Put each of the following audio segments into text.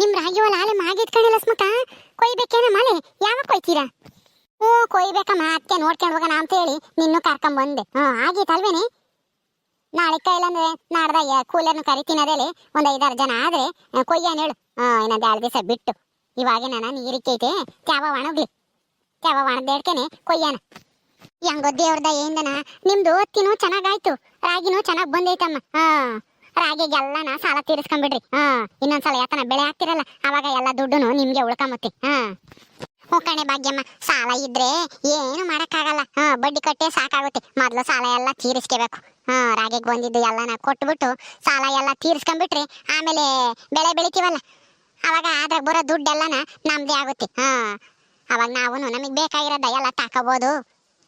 ನಿಮ್ ರಾಗಿ ಹೊಲ ಆಲೆ ಮಾಗಿಟ್ಕೊಂಡಿಲ್ಲ ಸ್ಮಕ ಕೊಯ್ಬೇಕೇನ ಮಾಲೆ? ಯಾವಾಗ ಕೊಯ್ತೀರಾ? ಓ ಕೊಯ್ಬೇಕಮ್ಮ ಅತ್ತೆ ನೋಡ್ಕೊಂಡು ಹೋಗೋಣ ಅಂತ ಹೇಳಿ ನಿನ್ನೂ ಕರ್ಕೊಂಡ್ ಬಂದೆ. ಹ್ಞೂ ಆಗಿತ್ತಲ್ವೇನೆ ನಾಳೆ ಕೈಲಂದ್ರೆ ನಾಡ್ದ ಕೂಲರ್ನ ಕರಿತೀನಿ ಅದೇಲಿ ಒಂದ್ ಐದಾರು ಜನ ಆದ್ರೆ ಕೊಯ್ಯಾನ ಹೇಳು. ಹಾ ಇನ್ನೊಂದು ಎರಡು ದಿವಸ ಬಿಟ್ಟು. ಇವಾಗ ನಾನು ನೀರಿಕೈತೆ ತ್ಯಾವ ಒಣಗ್ಲಿ ತ್ಯಾವ ಹೇಳ್ಕೇನೆ ಕೊಯ್ಯಾನ ಹೆಂಗೋ ದೇವ್ರದ ನಿಮ್ದು ತಿನ್ನು ಚೆನ್ನಾಗಾಯ್ತು ರಾಗಿನೂ ಚೆನ್ನಾಗ್ ಬಂದೈತಮ್ಮ. ಹಾ ರಾಗಿಗೆಲ್ಲನ ಸಾಲ ತೀರಿಸ್ಕೊಂಡ್ಬಿಡ್ರಿ ಹಾ, ಇನ್ನೊಂದ್ಸಲ ಯಾತನ ಬೆಳೆ ಹಾಕ್ತಿರಲ್ಲ, ಅವಾಗ ಎಲ್ಲ ದುಡ್ಡುನು ನಿಮ್ಗೆ ಉಳ್ಕೊಂಬತ್ತಿ. ಹಾ. ಹೋಕಣೆ ಭಾಗ್ಯಮ್ಮ, ಸಾಲ ಇದ್ರೆ ಏನು ಮಾಡಕ್ಕಾಗಲ್ಲ. ಹಾ, ಬಡ್ಡಿ ಕಟ್ಟೆ ಸಾಕಾಗುತ್ತೆ. ಮೊದ್ಲು ಸಾಲ ಎಲ್ಲ ತೀರಿಸ್ಕೋಬೇಕು. ಹಾ, ರಾಗಿಗೆ ಬಂದಿದ್ದು ಎಲ್ಲನ ಕೊಟ್ಬಿಟ್ಟು ಸಾಲ ಎಲ್ಲ ತೀರಿಸ್ಕೊಂಡ್ಬಿಟ್ರೆ ಆಮೇಲೆ ಬೆಳೆ ಬೆಳಿತೀವಲ್ಲ, ಅವಾಗ ಅದ್ರಾಗ ಬರೋ ದುಡ್ಡೆಲ್ಲನ ನಮ್ದೇ ಆಗುತ್ತೆ. ಹಾ, ಅವಾಗ ನಾವು ನಮಗೆ ಬೇಕಾಗಿರೋದ ಎಲ್ಲ ತಾಕೋಬಹುದು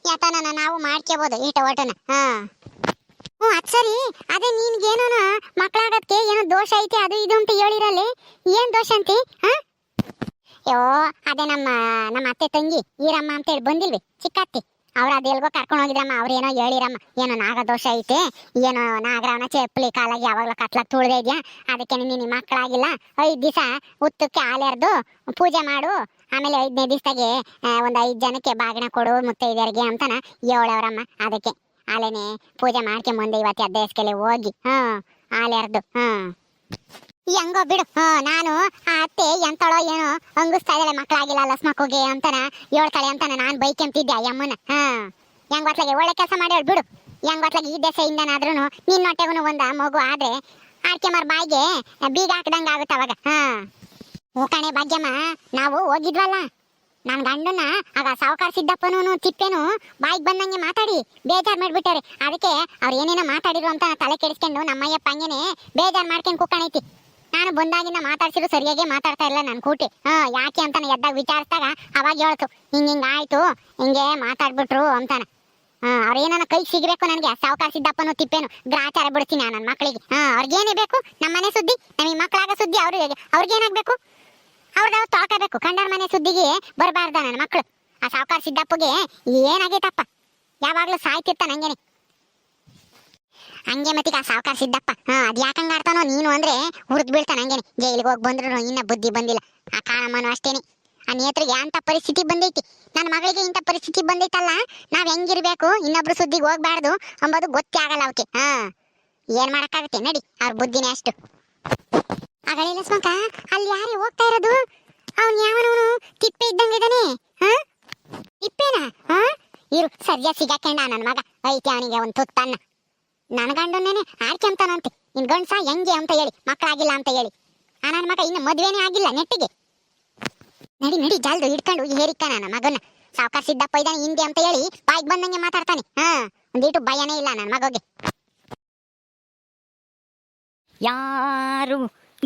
ಯಾತನ ನಾವು ಮಾಡ್ಕೋಬೋದು, ಈಟ ಒಟನ ಹಾ. ಹ್ಞೂ, ಅದು ಸರಿ. ಅದೇ ನಿನ್ಗೇನೋ ಮಕ್ಕಳಾಗಕ್ಕೆ ಏನೋ ದೋಷ ಐತೆ, ಅದು ಇದು ಅಂತ ಹೇಳಿರಲ್ಲಿ. ಏನು ದೋಷ ಅಂತಿ, ಹಾ? ಯೋ, ಅದೇ ನಮ್ಮ ನಮ್ಮ ಅತ್ತೆ ತಂಗಿ, ಈರಮ್ಮ ಅಂತ ಹೇಳಿ ಬಂದಿಲ್ವಿ, ಚಿಕ್ಕತ್ತಿ. ಅವ್ರು ಅದು ಎಲ್ಗೋ ಕರ್ಕೊಂಡು ಹೋಗಿದ್ರಮ್ಮ ಅವ್ರೇನೋ ಹೇಳಿರಮ್ಮ, ಏನೋ ನಾಗದೋಷ ಐತೆ, ಏನೋ ನಾಗರವನ ಚಪ್ಪಲಿ ಕಾಲಾಗಿ ಯಾವಾಗಲೂ ಕತ್ಲಾಗ ತುಳ್ದೆ ಇದ್ಯಾ, ಅದಕ್ಕೆ ನೀನು ಮಕ್ಕಳಾಗಿಲ್ಲ ಐದು ದಿವಸ ಉತ್ತಕ್ಕೆ ಹಾಲೆರ್ದು ಪೂಜೆ ಮಾಡು, ಆಮೇಲೆ ಐದನೇ ದಿವಸದಾಗೆ ಒಂದು ಐದು ಜನಕ್ಕೆ ಬಾಗಿನ ಕೊಡು, ಮುತ್ತೈದೆಯರಿಗೆ ಅಂತನ ಹೇಳವ್ರಮ್ಮ, ಅದಕ್ಕೆ. ಆಲೆನೆ ಪೂಜೆ ಮಾಡ್ಕೊಂಬಂದೆ ಇವತ್ತು ಅದ್ದೇಸ್ಕೆಲೆ ಹೋಗಿ, ಹಾ ಆಲೆರ್ದು ಹಾ. ಹೆಂಗೋ ಬಿಡು, ಹಾ, ನಾನು ಆ ಅತ್ತೆ ಎಂತಳೋ ಏನೋ ಹಂಗಿಸ್ತಾ ಇದ್ದಾಳೆ, ಮಕ್ಕಳಾಗಿಲ್ಲ ಲಸ್ಮಕ್ಕೋಗಿ ಅಂತಾನ, ಹೇಳ್ತಾಳೆ ಅಂತಾನ, ನಾನು ಬೈಕೆಂತಿದ್ದೆ ಆ ಯಮ್ಮನ ಹಾ. ಹೆಂಗ್ ಹೊತ್ಲಾಗೆ ಒಳ್ಳೆ ಕೆಲಸ ಮಾಡ್ಯಾಳ ಬಿಡು. ಹೆಂಗ್ ಹೊತ್ಲಾಗೆ ಈ ದೆಸೆಯಿಂದನಾದ್ರೂ ನಿನ್ನ ಹೊಟ್ಟೆಗೂ ಒಂದ ಮಗು ಆದ್ರೆ ಆಡ್ಕೆ ಮಾರ್ ಬಾಯಿಗೆ ಬೀಗ ಹಾಕ್ದಂಗೆ ಆಗುತ್ತೆ ಅವಾಗ, ಹಾ. ಕಣೆ ಭಾಗ್ಯಮ್ಮ, ನಾವು ಹೋಗಿದ್ವಲ್ಲ. ನನ್ ಗಂಡನ ಆಗ ಸಾವುಕಾರ ಸಿದ್ದಪ್ಪನೂ ತಿಪ್ಪೇನು ಬಾಯಿಗೆ ಬಂದಂಗೆ ಮಾತಾಡಿ, ಬೇಜಾರ್ ಮಾಡ್ಬಿಟ್ಟಾರೆ. ಅದಕ್ಕೆ ಅವ್ರು ಏನೇನೋ ಮಾತಾಡಿರು ಅಂತ ತಲೆ ಕೆಡಿಸ್ಕೊಂಡು ನಮ್ಮಯ್ಯಪ್ಪ ಹಂಗೇನೆ ಬೇಜಾರ್ ಮಾಡ್ಕೊಂಡು ಕುಕ್ಕಣೈತಿ ನಾನು ಬಂದಾಗಿಂದ ಮಾತಾಡ್ಸಿದ್ರು ಸರಿಯಾಗಿ ಮಾತಾಡ್ತಾ ಇಲ್ಲ ನನ್ನ ಕೂಟಿ. ಹಾ, ಯಾಕೆ ಅಂತ ಎದ್ದಾಗ ವಿಚಾರಿಸಿದಾಗ ಅವಾಗ ಹೇಳ್ತು, ಹಿಂಗೆ ಹಿಂಗೆ ಆಯ್ತು, ಹಿಂಗೆ ಮಾತಾಡ್ಬಿಟ್ರು ಅಂತಾನ. ಹಾ ಏನಾನ ಕೈ ಸಿಗ್ಬೇಕು ನನಗೆ? ಸಾವುಕಾರ ಸಿದ್ದಪ್ಪನು ತಿಪ್ಪೇನು ಗ್ರಾಚಾರ ಬಿಡ್ತೀನಿ ನನ್ನ ಮಕ್ಕಳಿಗೆ ಹಾ, ಅವ್ರಿಗೇನೇ ಬೇಕು? ನಮ್ಮನೆ ಸುದ್ದಿ, ನಮಗೆ ಮಕ್ಕಳಾಗ ಸುದ್ದಿ, ಅವ್ರಿಗೆ ಅವ್ರಿಗೇನಾಗ್ಬೇಕು? ಅವ್ರದ್ದು ಅವ್ರು ತೊಳ್ಕೋಬೇಕು ಮನೆ ಸುದ್ದಿಗೆ ಬರಬಾರ್ದ ನನ್ನ ಮಕ್ಕಳು ಆ ಸಾವುಕಾರ ಸಿದ್ದಪ್ಪಗೆ ಏನಾಗೈತಪ್ಪ? ಯಾವಾಗ್ಲೂ ಸಾಯ್ತಿರ್ತ ನಂಗೆ ಹಂಗೆ ಮತ್ತೀಗ ಆ ಸಾವುಕಾರ ಸಿದ್ದಪ್ಪ. ಹಾ, ಅದು ಯಾಕಂಗ ಆಡ್ತಾನೋ ನೀನು ಅಂದ್ರೆ ಹುರಿದು ಬೀಳ್ತಾನ ಹಂಗೇನೆ. ಜೈಲಿಗೆ ಹೋಗಿ ಬಂದ್ರು ಇನ್ನ ಬುದ್ಧಿ ಬಂದಿಲ್ಲ. ಆ ಕಾಣಮ್ಮನೂ ಅಷ್ಟೇನೆ. ಆ ನೇತ್ರಿಗೆ ಅಂಥ ಪರಿಸ್ಥಿತಿ ಬಂದೈತಿ. ನನ್ನ ಮಗಳಿಗೆ ಇಂಥ ಪರಿಸ್ಥಿತಿ ಬಂದೈತಲ್ಲ, ನಾವು ಹೆಂಗಿರ್ಬೇಕು? ಇನ್ನೊಬ್ರು ಸುದ್ದಿಗೆ ಹೋಗ್ಬಾರ್ದು ಅಂಬೋದು ಗೊತ್ತೇ ಆಗಲ್ಲ ಅವಕ್ಕೆ ಹಾ, ಏನ್ ಮಾಡೋಕ್ಕಾಗುತ್ತೆ? ನಡಿ, ಅವ್ರ ಬುದ್ಧಿನೇ ಅಷ್ಟು. ಅಗಳಿಲ್ಲ ಸ್ಮಕ, ಅಲ್ಲಿ ಯಾರೇ ಹೋಗ್ತಾ ಇರೋದು? ಅವ್ನು ಯಾವನವನು? ತಿಪ್ಪೆ ಇದ್ದಂಗೆ ಇದ್ದಾನೆ ಹಾ? ತಿಪ್ಪೇನಾ, ಹಾ? ಇರು ಸದ್ಯ ಸಿಗಾಕೊಂಡ ನನ್ನ ಮಗ. ಐತಿ ಅವನಿಗೆ ಒಂದು ತುತ್ತನ್ನ ನನ್ನ ಗಂಡನ್ನೇನೆ ಆಡ್ಕೊಂತಾನಂತೆ ನಿನ್ ಗಂಡ್ಸ ಹೆಂಗೆ ಅಂತ ಹೇಳಿ, ಮಕ್ಕಳಾಗಿಲ್ಲ ಅಂತ ಹೇಳಿ. ಆ ನನ್ನ ಮಗ ಇನ್ನು ಮದ್ವೆನೇ ಆಗಿಲ್ಲ ನೆಟ್ಟಿಗೆ. ನಡಿ ನಡಿ, ಜಾಲ್ದು ಹಿಡ್ಕೊಂಡು ಹೇರಿಕ್ಕ ನನ್ನ ಮಗನ ಸಾವುಕಾರ ಸಿದ್ದಪ್ಪ ಇದ್ದಾನೆ ಹಿಂದೆ ಅಂತ ಹೇಳಿ ಬಾಯಿಗೆ ಬಂದಂಗೆ ಮಾತಾಡ್ತಾನೆ, ಹಾ? ಒಂದಿಟ್ಟು ಭಯನೇ ಇಲ್ಲ ನನ್ನ ಮಗಗೆ. ಯಾರು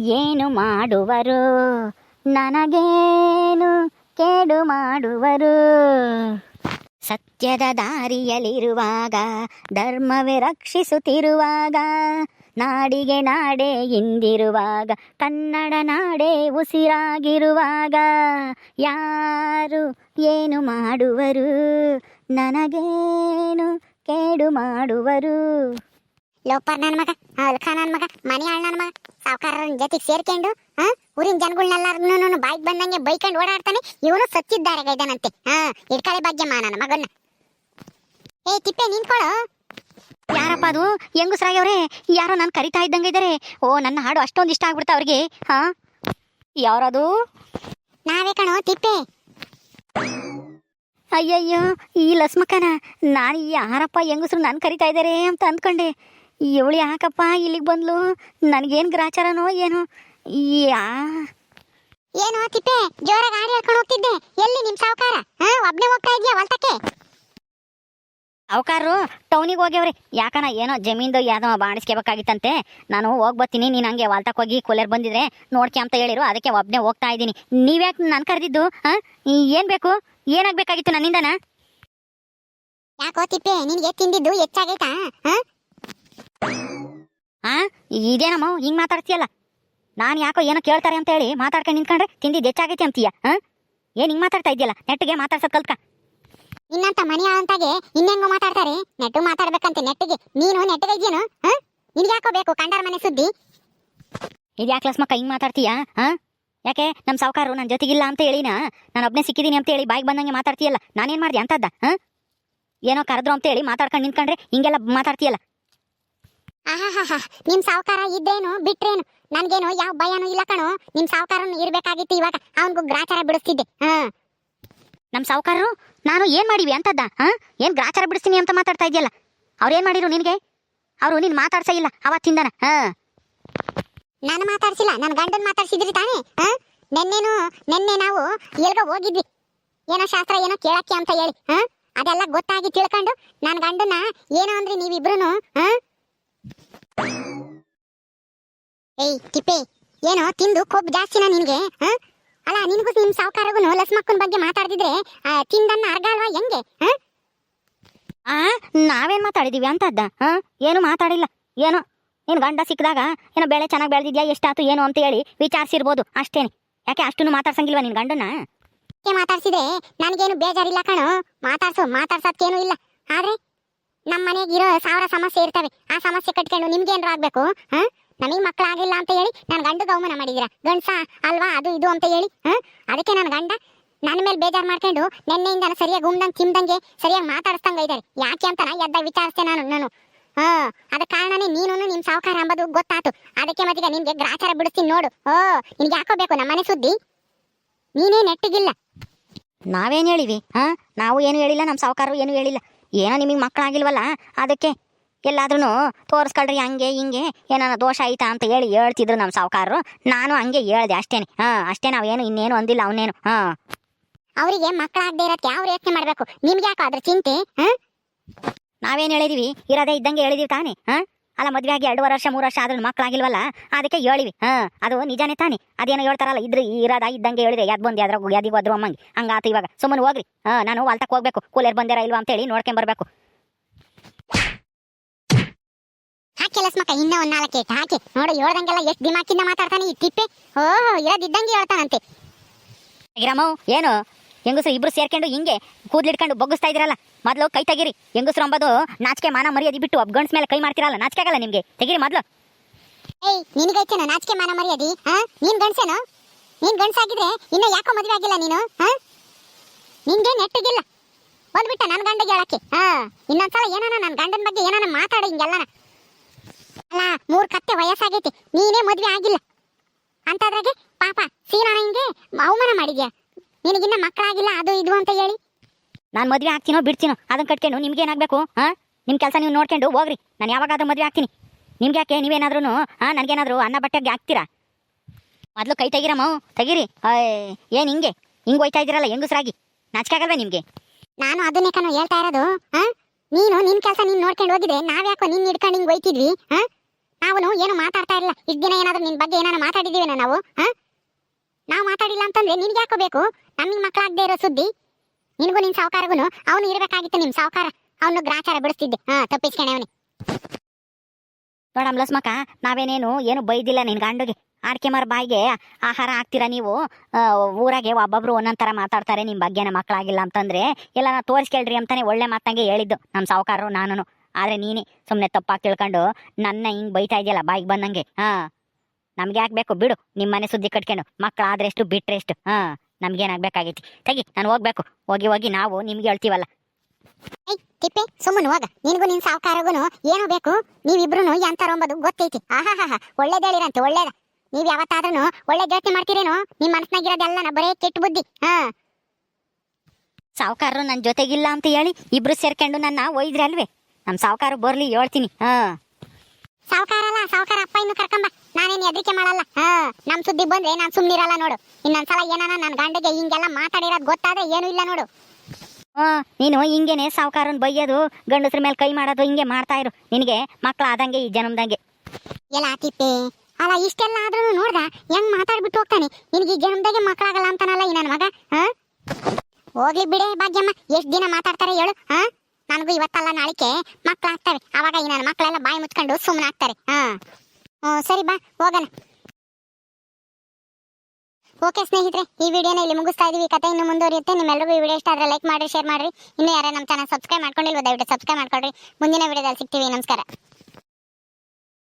ಏನು ಮಾಡುವರು? ನನಗೇನು ಕೇಡು ಮಾಡುವರು? ಸತ್ಯದ ದಾರಿಯಲ್ಲಿರುವಾಗ, ಧರ್ಮವೇ ರಕ್ಷಿಸುತ್ತಿರುವಾಗ, ನಾಡಿಗೆ ನಾಡೆ ಇಂದಿರುವಾಗ, ಕನ್ನಡ ನಾಡೆ ಉಸಿರಾಗಿರುವಾಗ, ಯಾರು ಏನು ಮಾಡುವರು? ನನಗೇನು ಕೇಡು ಮಾಡುವರು? ಲೋಪರ್ ನನ್ನ ಮಗ ಅಲ್ಕ ನನ್ನ ಮಗ ಮನೆ ಆಳ್ ನನ್ನ ಮಗ. ಸಾವುಕಾರರ ಜೊತೆಗೆ ಸೇರ್ಕೊಂಡು ಹಾ? ಊರಿನ ಜನಗಳನ್ನೆಲ್ಲರೂ ಬಾಯಿಗೆ ಬಂದಂಗೆ ಬೈಕೊಂಡು ಓಡಾಡ್ತಾನೆ. ಇವನು ಸತ್ತಿದ್ದಾರೆ ಗೈದನಂತೆ. ಹಾ ಇಡ್ಕಳೆ ಭಾಗ್ಯಮ್ಮ ನನ್ನ ಮಗನ್ನ. ಏ ತಿಪ್ಪೆ ನಿಂತ್ಕೊಳ್ಳೋ ಯಾರಪ್ಪ ಅದು? ಹೆಂಗುಸ್ರಾಗ್ಯವ್ರೆ? ಯಾರೋ ನಾನು ಕರಿತಾ ಇದ್ದಂಗೆ ಇದ್ದಾರೆ ಓ ನನ್ನ ಹಾಡು ಅಷ್ಟೊಂದು ಇಷ್ಟ ಆಗ್ಬಿಡ್ತಾ ಅವ್ರಿಗೆ. ಹಾ? ಯಾರದು? ನಾವೇ ಕಣೋ ತಿಪ್ಪೆ. ಅಯ್ಯಯ್ಯೋ ಈ ಲಸ್ಮಕ್ಕನ. ನಾನು ಯಾರಪ್ಪ ಹೆಂಗಸ್ರು ನಾನು ಕರಿತಾ ಇದ್ದಾರೆ ಅಂತ ಅಂದ್ಕೊಂಡೆ. ಇವಳು ಯಾಕಪ್ಪ ಇಲ್ಲಿಗೆ ಬಂದ್ಲು? ನನಗೇನು ಗ್ರಾಚಾರನೋ ಏನೋ? ಯಾ ಏನೋ ತಿಪ್ಪೆ ಜೋರ ಗಾಡಿ ಹೇಳ್ಕೊಂಡು ಹೋಗ್ತಿದ್ದೆ. ಎಲ್ಲಿ ನಿಮ್ ಸಾವುಕಾರ? ಹಾ ಒಬ್ನೇ ಹೋಗ್ತಾ ಇದ್ಯಾ ಹೊಲ್ತಕ್ಕೆ? ಅವಕಾರರು ಟೌನಿಗೆ ಹೋಗ್ಯವ್ರಿ. ಯಾಕನ ಏನೋ ಜಮೀನ್ದು ಯಾವ್ದೋ ಬಾಣಿಸ್ಕೋಬೇಕಾಗಿತ್ತಂತೆ. ನಾನು ಹೋಗಿ ಬರ್ತೀನಿ ನೀನು ಹಂಗೆ ವಾಲ್ತಕ್ಕೆ ಹೋಗಿ ಕೂಲರ್ ಬಂದಿದ್ರೆ ನೋಡ್ಕೆ ಅಂತ ಹೇಳಿರು. ಅದಕ್ಕೆ ಒಬ್ಬನೇ ಹೋಗ್ತಾ ಇದ್ದೀನಿ. ನೀವ್ಯಾಕೆ ನಾನು ಕರೆದಿದ್ದು? ಹಾಂ? ಏನು ಬೇಕು? ಏನಾಗಬೇಕಾಗಿತ್ತು ನನ್ನಿಂದನ? ಯಾಕೋ ತಿಪ್ಪೆ ನಿನ್ಗೆ ತಿಂದಿದ್ದು ಹೆಚ್ಚಾಗೈತಾ? ಹಾಂ? ಇದೇನಮ್ಮ? ಹಿಂಗೆ ಮಾತಾಡ್ತೀಯಲ್ಲ? ನಾನು ಯಾಕೋ ಏನೋ ಕೇಳ್ತಾರೆ ಅಂತ ಹೇಳಿ ಮಾತಾಡ್ಕೊಂಡು ನಿಂತ್ಕೊಂಡ್ರೆ ತಿಂದಿದ್ದು ಹೆಚ್ಚಾಗೈತೆ ಅಂತೀಯ ಹಾಂ? ಏನು ಹಿಂಗೆ ಮಾತಾಡ್ತಾ ಇದೆಯಲ್ಲ ನೆಟ್ಟಿಗೆ ಮಾತಾಡ್ಸೋದು ಕಲ್ತ್ಕ. ನಿನ್ನಂತ ಮನೆ ಅಂತಾಗೆ ಇನ್ನೆಂಗೋ ಮಾತಾಡ್ತಾರೆ. ನೆಟ್ಟು ಮಾತಾಡ್ಬೇಕಂತೆ ನೆಟ್ಟಿಗೆ. ನೀನು ನೆಟ್ಟಿಗೆ ಇದೆಯೇನು ಹಾ? ನಿನ್ಗೆ ಯಾಕೋ ಬೇಕು ಕಂಡಾರ ಮನೆ ಸುದ್ದಿ? ಇದು ಯಾಕೆ ಲಸ್ಮಕ್ಕ ಹಿಂಗೆ ಮಾತಾಡ್ತೀಯಾ ಹಾಂ? ಯಾಕೆ ನಮ್ಮ ಸಾವುಕಾರು ನನ್ನ ಜೊತೆಗಿಲ್ಲ ಅಂತ ಹೇಳಿನ? ನಾನು ಒಬ್ಬನೇ ಸಿಕ್ಕಿದ್ದೀನಿ ಅಂತ ಹೇಳಿ ಬಾಯಿಗೆ ಬಂದಂಗೆ ಮಾತಾಡ್ತೀಯಲ್ಲ? ನಾನೇನು ಮಾಡ್ದೆ ಅಂತದ್ದ ಹಾಂ? ಏನೋ ಕರೆದ್ರು ಅಂತ ಹೇಳಿ ಮಾತಾಡ್ಕೊಂಡು ನಿಂತ್ಕೊಂಡ್ರೆ ಹಿಂಗೆಲ್ಲ ಮಾತಾಡ್ತೀಯಲ್ಲ? ಆಹಾಹಾ ನಿಮ್ ಸಾವುಕಾರ ಇದ್ದೇನು, ಬಿಟ್ರೇನು? ನನ್ಗೇನು ಯಾವ ಭಯನೂ ಇಲ್ಲ ಕಣೋ. ನಿಮ್ ಸಾವುಕಾರ ಇರ್ಬೇಕಾಗಿತ್ತು ಇವಾಗ. ಅವನ್ಗೂ ಗ್ರಾಚಾರ ಬಿಡಿಸ್ತಿದ್ದೆ. ಹಾ. ನಮ್ಮ ಸಾವುಕಾರರು? ನಾನು ಏನ್ ಮಾಡಿವಿ ಅಂತದ್ದ? ಹಾ? ಏನು ಗ್ರಾಚಾರ ಬಿಡಿಸ್ತೀನಿ ಅಂತ ಮಾತಾಡ್ತಾ ಇದೆಯಲ್ಲ? ಅವ್ರು ಏನ್ ಮಾಡಿರು ನಿನಗೆ? ಅವರು ನೀನ್ ಮಾತಾಡ್ಸೇ ಇಲ್ಲ, ಅವತ್ತಿಂದನ. ಹಾ. ನಾನು ಮಾತಾಡ್ಸಿಲ್ಲ ನನ್ನ ಗಂಡನ್ ಮಾತಾಡ್ಸಿದ್ರಿ ತಾನೇ? ಹಾ? ನೆನ್ನೆನು, ನೆನ್ನೆ ನಾವು ಎಲ್ಗೋ ಹೋಗಿದ್ವಿ. ಏನೋ ಶಾಸ್ತ್ರ, ಏನೋ ಕೇಳಕ್ಕೆ ಅಂತ ಹೇಳಿ. ಹಾ? ಅದೆಲ್ಲ ಗೊತ್ತಾಗಿ ತಿಳ್ಕೊಂಡು ನನ್ನ ಗಂಡನ್ನ ಏನೋ ಅಂದ್ರಿ ನೀವಿಬ್ರು ಹಾ? ಏಯ್ ತಿಪ್ಪೆ ಏನೋ ತಿಂದು ಕೊಬ್ಬು ಜಾಸ್ತಿನಾ ನಿನಗೆ ಹಾ? ಅಲ್ಲ ನಿನಗೂ ನಿಮ್ ಸಾವುಕಾರಗೂ ಲಸ್ಮಕ್ಕನ ಬಗ್ಗೆ ಮಾತಾಡ್ತಿದ್ರೆ ತಿಂದನ್ನ ಅರ್ಗ ಅಲ್ವಾ ಹೆಂಗೆ ಹಾ? ಆ ನಾವೇನು ಮಾತಾಡಿದೀವಿ ಅಂತದ್ದ ಹಾಂ? ಏನು ಮಾತಾಡಿಲ್ಲ ಏನೋ? ಏನು ಗಂಡ ಸಿಕ್ಕಿದಾಗ ಏನೋ ಬೆಳೆ ಚೆನ್ನಾಗಿ ಬೆಳೆದಿದ್ಯಾ ಎಷ್ಟಾತು ಏನು ಅಂತ ಹೇಳಿ ವಿಚಾರಿಸಿರ್ಬೋದು ಅಷ್ಟೇನೆ. ಯಾಕೆ ಅಷ್ಟನ್ನು ಮಾತಾಡ್ಸಂಗಿಲ್ವಾ ನಿನ್ ಗಂಡನ ಮಾತಾಡ್ಸಿದ್ರೆ ನನಗೇನು ಬೇಜಾರಿಲ್ಲ ಕಣೋ. ಮಾತಾಡ್ಸು ಮಾತಾಡ್ಸೋದಕ್ಕೇನು ಇಲ್ಲ. ಆದ್ರೆ ನಮ್ಮ ಮನೆಗೆ ಇರೋ ಸಾವಿರ ಸಮಸ್ಯೆ ಇರ್ತವೆ. ಆ ಸಮಸ್ಯೆ ಕಟ್ಕೊಂಡು ನಿಮ್ಗೇನ್ರ ಆಗ್ಬೇಕು? ಹಾ? ನಮಗೆ ಮಕ್ಕಳಾಗಿಲ್ಲ ಅಂತ ಹೇಳಿ ನನ್ನ ಗಂಡಗೆ ಗೌಮನ ಮಾಡಿದೀರ. ಗಂಡ್ಸ ಅಲ್ವಾ? ಅದು ಇದು ಅಂತ ಹೇಳಿ, ಹಾ? ಅದಕ್ಕೆ ನನ್ನ ಗಂಡ ನನ್ನ ಮೇಲೆ ಬೇಜಾರು ಮಾಡ್ಕೊಂಡು ನೆನ್ನೆಯಿಂದ ಸರಿಯಾಗಿ ಉಮ್ದಂಗೆ ತಿಂದಂಗೆ ಸರಿಯಾಗಿ ಮಾತಾಡಿಸ್ದಂಗೆ ಇದ್ದಾರೆ ಯಾಕೆ ಅಂತ ಎದ್ದಾಗ ವಿಚಾರಿಸ್ತೆ ನಾನು ನಾನು. ಹಾ? ಅದ ಕಾರಣನೇ ನೀನು ನಿಮ್ ಸಾವುಕಾರ ಅಂಬೋದು ಗೊತ್ತಾತು. ಅದಕ್ಕೆ ಮತ್ತೀಗ ನಿಮಗೆ ಗ್ರಾಚಾರ ಬಿಡಿಸ್ತೀನಿ ನೋಡು. ಓ ನಿನ್ಗೆ ಹಾಕೋಬೇಕು ನಮ್ಮನೆ ಸುದ್ದಿ? ನೀನೇ ನೆಟ್ಟಿಗಿಲ್ಲ. ನಾವೇನು ಹೇಳಿವಿ? ಹಾಂ? ನಾವು ಏನು ಹೇಳಿಲ್ಲ ನಮ್ಮ ಸಾವುಕಾರು ಏನು ಹೇಳಿಲ್ಲ. ಏನೋ ನಿಮಗೆ ಮಕ್ಕಳಾಗಿಲ್ವಲ್ಲ? ಅದಕ್ಕೆ ಎಲ್ಲಾದ್ರೂ ತೋರಿಸ್ಕೊಳ್ರಿ ಹಂಗೆ ಹಿಂಗೆ. ಏನಾರ ದೋಷ ಆಯ್ತಾ ಅಂತ ಹೇಳಿ ಹೇಳ್ತಿದ್ರು ನಮ್ಮ ಸಾವುಕಾರರು. ನಾನು ಹಂಗೆ ಹೇಳ್ದೆ ಅಷ್ಟೇನೆ. ಹಾಂ ಅಷ್ಟೇ ನಾವೇನು ಇನ್ನೇನು ಅಂದಿಲ್ಲ ಅವನೇನು. ಹಾಂ. ಅವರಿಗೆ ಮಕ್ಕಳಾಗದೆ ಇರೋಕ್ಕೆ ಯಾವ ಯೋಚನೆ ಮಾಡಬೇಕು? ನಿಮ್ಗೆ ಯಾಕೆ ಅದ್ರ ಚಿಂತೆ ಹಾ? ನಾವೇನು ಹೇಳಿದೀವಿ? ಇರೋದೇ ಇದ್ದಂಗೆ ಹೇಳಿದೀವಿ ತಾನೇ ಹಾಂ? ಅಲ್ಲ ಮದ್ವೆ ಆಗಿ ಎರಡೂವರೆ ವರ್ಷ ಮೂರು ವರ್ಷ ಆದ್ರೂ ಮಕ್ಕಳಾಗಿಲ್ವಲ್ಲ? ಅದಕ್ಕೆ ಹೇಳಿವಿ. ಹಾಂ ಅದು ನಿಜಾನೇ ತಾನೇ. ಅದೇನೋ ಹೇಳ್ತಾರಲ್ಲ ಇದ್ರೆ ಇರೋದ ಇದ್ದಂಗೆ ಹೇಳಿದೆ ಯಾವ್ದು ಬಂದು ಯಾವ್ದ್ರಾಗ ಯಾದಿಗೆ ಹೋದ್ರು ಅಮ್ಮಂಗೆ? ಹಂಗಾತು ಇವಾಗ. ಸುಮ್ಮನೆ ಹೋಗ್ರಿ. ಹಾಂ ನಾನು ಹೊಲ್ತಕ್ಕೆ ಹೋಗ್ಬೇಕು. ಕೂಲರ್ ಬಂದಿರ ಇಲ್ವಾ ಅಂತೇಳಿ ನೋಡ್ಕೊಂಬರ್ಬೇಕು ಹಾಕಿ ಲಸ್ಮಕ್ಕ ಇನ್ನ ಒಂದ್ ನಾಲ್ಕು ಏಟ್. ಹಾಕಿ. ನೋಡು ಹೇಳ್ದಂಗೆಲ್ಲ ಎಷ್ಟು ದಿಮಾಕಿಂದ ಮಾತಾಡ್ತಾನೆ ಈ ತಿಪ್ಪೆ? ಓ ಇರೋದಿದ್ದಂಗೆ ಹೇಳ್ತಾನಂತೆ. ರಾಮವ್ ಏನು? ಹೆಂಗಸರು ಇಬ್ರು ಸೇರ್ಕೊಂಡು ಹಿಂಗೆ ಕೂದ್ಲಿಡ್ಕೊಂಡು ಬೊಗ್ಗಿಸ್ತಾ ಇದ್ರಲ್ಲ ಮೊದಲು ಕೈ ತೆಗೀರಿ. ಹೆಂಗಸರು ಅಂಬೋದು ನಾಚಿಕೆ, ಮಾನ, ಮರ್ಯಾದೆ ಬಿಟ್ಟು ಗಂಡ್ಸ್ ಮೇಲೆ ಕೈ ಮಾಡ್ತಿರಲ್ಲ, ನಾಚಿಕೆ ಆಗಲ್ಲ ನಿಮಗೆ? ತೆಗೀರಿ ಮೊದಲು. ಏಯ್ ನಿನಗೈತೇನೋ ನಾಚಿಕೆ, ಮಾನ, ಮರ್ಯಾದಿ? ಹಾ ನೀನ್ ಗಂಡ್ಸೇನೋ? ನೀನ್ ಗಂಡ್ಸಾಗಿದ್ರೆ ಇನ್ನು ಯಾಕೋ ಮದುವೆ ಆಗಿಲ್ಲ ನೀನು? ಹಾ ನಿನ್ಗೆ ನೆಟ್ಟಿಗಿಲ್ಲ. ಬಂದ್ಬಿಟ್ಟ ನನ್ನ ಗಂಡಗೆ ಹೇಳಕ್ಕೆ. ಹಾ ಇನ್ನೊಂದ್ಸಲ ಏನಾನ ನನ್ನ ಗಂಡನ ಬಗ್ಗೆ ಏನಾನ ಮಾತಾಡಿ ಹಿಂಗೆಲ್ಲನ. ಅಲ್ಲ, ಮೂರ್ ಕತ್ತೆ ವಯಸ್ಸಾಗೈತಿ, ನೀನೇ ಮದುವೆ ಆಗಿಲ್ಲ. ಅಂತದ್ರಾಗೆ ಪಾಪ, ಸೀನಾನ ಹಿಂಗೆ ಅವಮಾನ ಮಾಡಿದ್ಯಾ? ನಿನಗಿನ್ನ ಮಕ್ಕಳಾಗಿಲ್ಲ, ಅದು ಇದು ಅಂತ ಹೇಳಿ. ನಾನು ಮದುವೆ ಆಗ್ತೀನೋ ಬಿಡ್ತೀನೋ ಅದನ್ನ ಕಟ್ಕೊಂಡು ನಿಮ್ಗೆ ಏನಾಗಬೇಕು, ಹಾಂ? ನಿಮ್ಮ ಕೆಲಸ ನೀವು ನೋಡ್ಕೊಂಡು ಹೋಗ್ರಿ. ನಾನು ಯಾವಾಗಾದ್ರೂ ಮದುವೆ ಆಗ್ತೀನಿ. ನಿಮ್ಗೆ ಯಾಕೆ ನೀವೇನಾದ್ರೂ ಹಾಂ? ನನಗೇನಾದರೂ ಅನ್ನ ಬಟ್ಟೆಗೆ ಹಾಕ್ತೀರಾ? ಮೊದಲು ಕೈ ತೆಗಿರಮ್ಮ ತೆಗೀರಿ. ಏನು ಹಿಂಗೆ? ಹಿಂಗೆ ಹೋಯ್ತಾ ಇದ್ದೀರಲ್ಲ, ಹೆಂಗಸ್ರಾಗಿ? ನಾಚಿಕೆ ಆಗಲ್ವಾ ನಿಮಗೆ? ನಾನು ಅದನ್ನೇ ಕಣೋ ಹೇಳ್ತಾ ಇರೋದು, ಹಾಂ? ನೀನು ನಿನ್ನ ಕೆಲಸ ನೀನು ನೋಡ್ಕೊಂಡು ಹೋಗಿದ್ರೆ ನಾವ್ಯಾಕೋ ನಿನ್ನ ಹಿಡ್ಕೊಂಡು ಹಿಂಗೆ ಹೋಯ್ತಿದ್ವಿ, ಹಾಂ? ನಾವು ಏನು ಮಾತಾಡ್ತಾ ಇಲ್ಲ ಇಷ್ಟು ದಿನ ಏನಾದರೂ ನಿನ್ನ ಬಗ್ಗೆ ಏನಾದ್ರು ಮಾತಾಡಿದ್ದೀವೇನೋ ನಾವು, ಹಾಂ? ನಾವು ಮಾತಾಡಿಲ್ಲ ಅಂತಂದ್ರೆ ನಿನ್ಗೆ ಯಾಕೋ ಬೇಕು? ನಮಗೆ ಮಕ್ಕಳಾಗದೆ ಇರೋ ಸುದ್ದಿ? ನಿನಗೂ ನಿನ್ ಸಾವುಕಾರಗೂ ಅವನು ಇರಬೇಕಾಗಿತ್ತು ನಿಮ್ ಸಾವುಕಾರ. ಅವನು ಗ್ರಾಚಾರ ಬಿಡಿಸ್ತಿದ್ದೆ. ಹಾ, ತಪ್ಪಿಸ್ಕೊಂಡೆ ಅವನಿ. ನೋಡಮ್ ಲಸ್ಮಕ್ಕ ನಾವೇನೇನು, ಏನು ಬೈದಿಲ್ಲ ನಿನ್ ಗಂಡುಗೆ. ಆಡ್ಕೆ ಮರ ಬಾಯಿಗೆ ಆಹಾರ ಹಾಕ್ತೀರಾ ನೀವು? ಊರಾಗೆ ಒಬ್ಬೊಬ್ರು ಒಂದೊಂದ್ ಮಾತಾಡ್ತಾರೆ ನಿಮ್ಮ ಬಗ್ಗೆ ನಮ್ಮ ಮಕ್ಕಳಾಗಿಲ್ಲ ಅಂತಂದ್ರೆ. ಎಲ್ಲ ನಾ ತೋರಿಸ್ಕೇಳ್ರಿ ಅಂತಾನೆ ಒಳ್ಳೆ ಮಾತಂಗೆ ಹೇಳಿದ್ದು ನಮ್ಮ ಸಾವುಕಾರರು ನಾನು ಆದ್ರೆ ನೀನೇ ಸುಮ್ಮನೆ ತಪ್ಪಾಗಿ ತಿಳ್ಕೊಂಡು ನನ್ನ ಹಿಂಗ್ ಬೈತಾ ಇದೆಯಲ್ಲ ಬಾಯಿಗೆ ಬಂದಂಗೆ. ಹಾ. ನಮ್ಗೆ ಯಾಕೆ ಬೇಕು? ಬಿಡು ನಿಮ್ಮ ಮನೆ ಸುದ್ದಿ ಕಟ್ಕೊಂಡು. ಮಕ್ಕಳಾದ್ರೆ ಎಷ್ಟು ಬಿಟ್ರೆ ಎಷ್ಟು ಹಾ. ನಮ್ಗೇನಾಗ್ಬೇಕಾಗೈತಿ. ತೆಗಿ ನಾನು ಹೋಗ್ಬೇಕು. ಹೋಗಿ ಹೋಗಿ ನಾವು ನಿಮ್ಗೆ ಹೇಳ್ತೀವಲ್ಲ. ತಿಪ್ಪೆ ಸುಮ್ಮನೆ ಹೋಗ. ನಿನಗೂ ನಿನ್ ಸಾವುಕಾರಗೂ ಏನು ಬೇಕು? ನೀವಿಬ್ರು ಎಂತಾರ ಅಂಬದು ಗೊತ್ತೈತಿ. ಆಹಾಹಾ ಒಳ್ಳೇದೇಳಿರಂತೆ ಒಳ್ಳೇದ. ನೀವ್ ಯಾವತ್ತಾದ್ರೂ ಒಳ್ಳೆ ಯೋಚನೆ ಮಾಡ್ತೀರೇನೋ? ನಿಮ್ ಮನಸ್ನಾಗಿರೋದೆಲ್ಲ ಬರೇ ಕೆಟ್ಟ ಬುದ್ಧಿ. ಹಾ. ಸಾವುಕಾರರು ನನ್ನ ಜೊತೆಗಿಲ್ಲ ಅಂತ ಹೇಳಿ ಇಬ್ರು ಸೇರ್ಕೊಂಡು ನನ್ನ ಒಯ್ದ್ರಿ ಅಲ್ವೇ ನಮ್ಮ ಸಾವುಕಾರ ಬರ್ಲಿ ಹೇಳ್ತೀನಿ. ಹಾ. ಸಾವುಕಾರ ಅಲ್ಲ ಸಾವುಕಾರ ಅಪ್ಪ ಇನ್ನು ಕರ್ಕೊಂಬ. ನಾನೇನು ಹೆದರಿಕೆ ಮಾಡಲ್ಲ. ಹಾ ನಮ್ ಸುದ್ದಿ ಬಂದ್ರೆ ನಾನ್ ಸುಮ್ನಿರಲ್ಲ ನೋಡು. ಇನ್ನೊಂದ್ಸಲ ಏನಾನ ನನ್ ಗಂಡಿಗೆ ಹಿಂಗೆಲ್ಲ ಮಾತಾಡಿರೋದ್ ಗೊತ್ತಾದ್ರೆ ಏನು ಇಲ್ಲ ನೋಡು. ನೀನು ಹಿಂಗೇನೆ ಸಾವುಕಾರನ್ ಬೈಯೋದು ಗಂಡಸ್ರ ಮೇಲೆ ಕೈ ಮಾಡೋದು ಹಿಂಗೆ ಮಾಡ್ತಾ ಇರು. ನಿನಗೆ ಮಕ್ಳು ಆದಂಗೆ ಈ ಜನ್ಮದಂಗೆ. ಎಲ್ಲ ಆಕಿತ್ತೆ ಅಲ್ಲ ಇಷ್ಟೆಲ್ಲ ಆದ್ರೂ ನೋಡ್ದ? ಹೆಂಗ್ ಮಾತಾಡ್ಬಿಟ್ಟು ಹೋಗ್ತಾನೆ? ನಿನ್ಗೆ ಈ ಜನ್ಮದಾಗೆ ಮಕ್ಕಳಾಗಲ್ಲ ಅಂತಾನಲ್ಲ ಈ ನನ್ನ ಮಗ ಹಾ? ಹೋಗ್ಲಿ ಬಿಡೆ ಭಾಗ್ಯಮ್ಮ. ಎಷ್ಟು ದಿನ ಮಾತಾಡ್ತಾರೆ ಹೇಳು ಹಾ? ನನಗೂ ಇವತ್ತಲ್ಲ ನಾಳಿಕೆ. ಮಕ್ಕಳಾಗ್ತವೆ ಅವಾಗ ಈ ನನ್ನ ಮಕ್ಕಳೆಲ್ಲ ಬಾಯಿ ಮುಚ್ಕೊಂಡು ಸುಮ್ಮನೆ ಆಗ್ತಾರೆ ಹಾ ಸರಿ ಬಾ, ಹೋಗೋಣ. ಓಕೆ ಸ್ನೇಹಿತರೆ, ಈ ವಿಡಿಯೋನ ಇಲ್ಲಿ ಮುಗಿಸ್ತಾ ಇದೀವಿ. ಕತೆ ಇನ್ನು ಮುಂದುವರಿಯುತ್ತೆ. ನಿಮ್ಮೆಲ್ಲರಿಗೂ ಈ ವಿಡಿಯೋ ಇಷ್ಟ ಆದ್ರೆ ಲೈಕ್ ಮಾಡಿ ಶೇರ್ ಮಾಡ್ರಿ. ಇನ್ನು ಯಾರೇ ನಮ್ಮ ಚಾನಲ್ ಸಬ್ಸ್ಕ್ರೈಬ್ ಮಾಡ್ಕೊಂಡಿಲ್ವ ದಯವಿಟ್ಟು ಸಬ್ಸ್ಕ್ರೈಬ್ ಮಾಡ್ಕೊಳ್ರಿ. ಮುಂದಿನ ವಿಡಿಯೋದಲ್ಲಿ ಸಿಗ್ತೀವಿ. ನಮಸ್ಕಾರ.